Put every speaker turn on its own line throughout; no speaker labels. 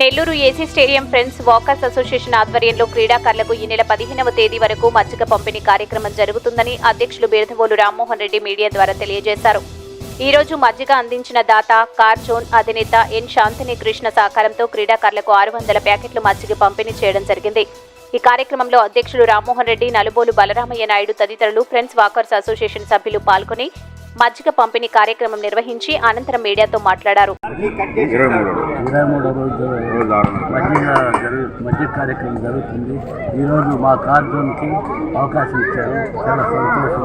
Nellore AC stadium friends walkers association ఆధ్వర్యంలో క్రీడాకారులకు ఈ నెల పదిహేనవ తేదీ వరకు మజ్జిగ పంపిణీ కార్యక్రమం జరుగుతుందని అధ్యక్షులు బీరదవోలు రామ్మోహన్ రెడ్డి మీడియా ద్వారా తెలియజేశారు. ఈ రోజు మజ్జిగ అందించిన దాత కార్జోన్ అధినేత ఎన్ శాంతిని కృష్ణ సహకారంతో క్రీడాకారులకు ఆరు వందల ప్యాకెట్లు మజ్జిగ పంపిణీ చేయడం జరిగింది. ఈ కార్యక్రమంలో అధ్యక్షులు రామ్మోహన్ రెడ్డి నలుబోలు బలరామయ్య నాయుడు తదితరులు ఫ్రెండ్స్ వాకర్స్ అసోసియేషన్ సభ్యులు పాల్గొని మజ్జిగ పంపిణీ కార్యక్రమం నిర్వహించి అనంతరం మీడియాతో మాట్లాడారు.
ఇరవై మూడు
రోజు కార్యక్రమం జరుగుతుంది ఈరోజు మా కార్టూన్కి అవకాశం ఇచ్చారు చాలా సంతోషం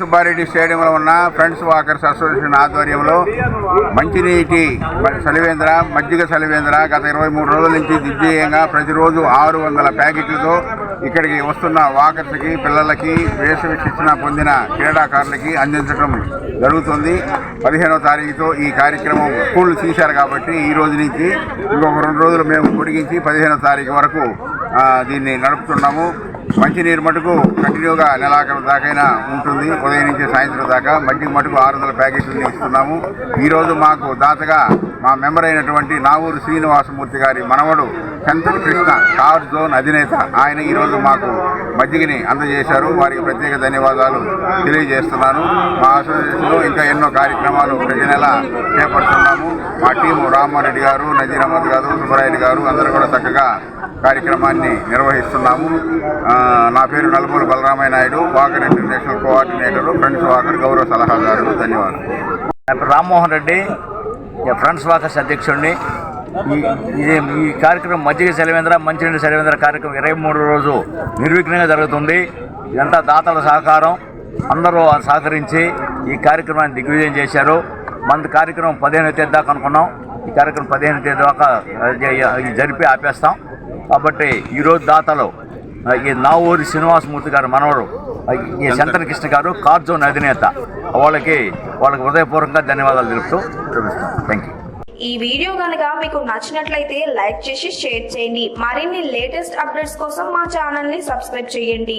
సుబ్బారెడ్డి స్టేడియంలో ఉన్న ఫ్రెండ్స్ వాకర్స్ అసోసియేషన్ ఆధ్వర్యంలో మంచినీటి సలివేంద్ర మజ్జిగ సలివేంద్ర గత ఇరవై మూడు రోజుల నుంచి దిగ్విజయంగా ప్రతిరోజు ఆరు వందల ప్యాకెట్లతో ఇక్కడికి వస్తున్న వాకర్స్కి పిల్లలకి వేసవి శిక్షణ పొందిన క్రీడాకారులకి అందించడం జరుగుతుంది. పదిహేనవ తారీఖుతో ఈ కార్యక్రమం స్కూళ్ళు తీశారు కాబట్టి ఈ రోజు నుంచి ఇంకొక రెండు రోజులు మేము పొడిగించి పదిహేనవ తారీఖు వరకు దీన్ని నడుపుతున్నాము. మంచినీరు మటుకు కంటిన్యూగా నెలాఖరు దాకైనా ఉంటుంది. ఉదయం నుంచి సాయంత్రం దాకా మజ్జిగ మటుకు ఆరు వందల ప్యాకెట్లు ఇస్తున్నాము ఈరోజు మాకు దాతగా మా మెంబర్ అయినటువంటి నావూరు శ్రీనివాసమూర్తి గారి మనవడు చంద్ర కృష్ణ కార్ జోన్ అధినేత ఆయన ఈరోజు మాకు మజ్జిగని అందజేశారు. వారికి ప్రత్యేక ధన్యవాదాలు తెలియజేస్తున్నాను. మా అసోసియేషన్లో ఇంకా ఎన్నో కార్యక్రమాలు ప్రతి నెల చేపడుతున్నాము. మా టీము రామారెడ్డి గారు నజీర్ అహ్మద్ గారు సుబ్బరాయుడు గారు అందరూ కూడా చక్కగా కార్యక్రమాన్ని నిర్వహిస్తున్నాము. నా పేరు Nalumuru Balaramaiah Naidu walker international coordinator friends walker గౌరవ సలహాదారులు ధన్యవాదాలు.
రామ్మోహన్ రెడ్డి ఫ్రెండ్స్ వాకర్స్ అధ్యక్షుడిని. ఇది ఈ కార్యక్రమం మజ్జిగ సెలవేంద్ర మంచినీళ్ళ సెలవేంద్ర కార్యక్రమం ఇరవై మూడు రోజు నిర్విఘ్నంగా జరుగుతుంది. ఇదంతా దాతల సహకారం. అందరూ సహకరించి ఈ కార్యక్రమాన్ని దిగ్విజయం చేశారు. మన కార్యక్రమం పదిహేను తేదీ దాకా అనుకున్నాం. ఈ కార్యక్రమం పదిహేను తేదీ దాకా జరిపి ఆపేస్తాం. కాబట్టి ఈరోజు దాతలో ఈ నావూరి శ్రీనివాసమూర్తి గారు మనవడు ఈ శంతన కృష్ణ గారు కార్జోన్ అధినేత. వాళ్ళకి వాళ్ళకి హృదయపూర్వకంగా ధన్యవాదాలు తెలుపుతూ చూపిస్తాం థ్యాంక్ యూ
ఈ వీడియో కనుక మీకు నచ్చినట్లయితే లైక్ చేసి షేర్ చేయండి. మరిన్ని లేటెస్ట్ అప్డేట్స్ కోసం మా ఛానల్ని సబ్స్క్రైబ్ చేయండి.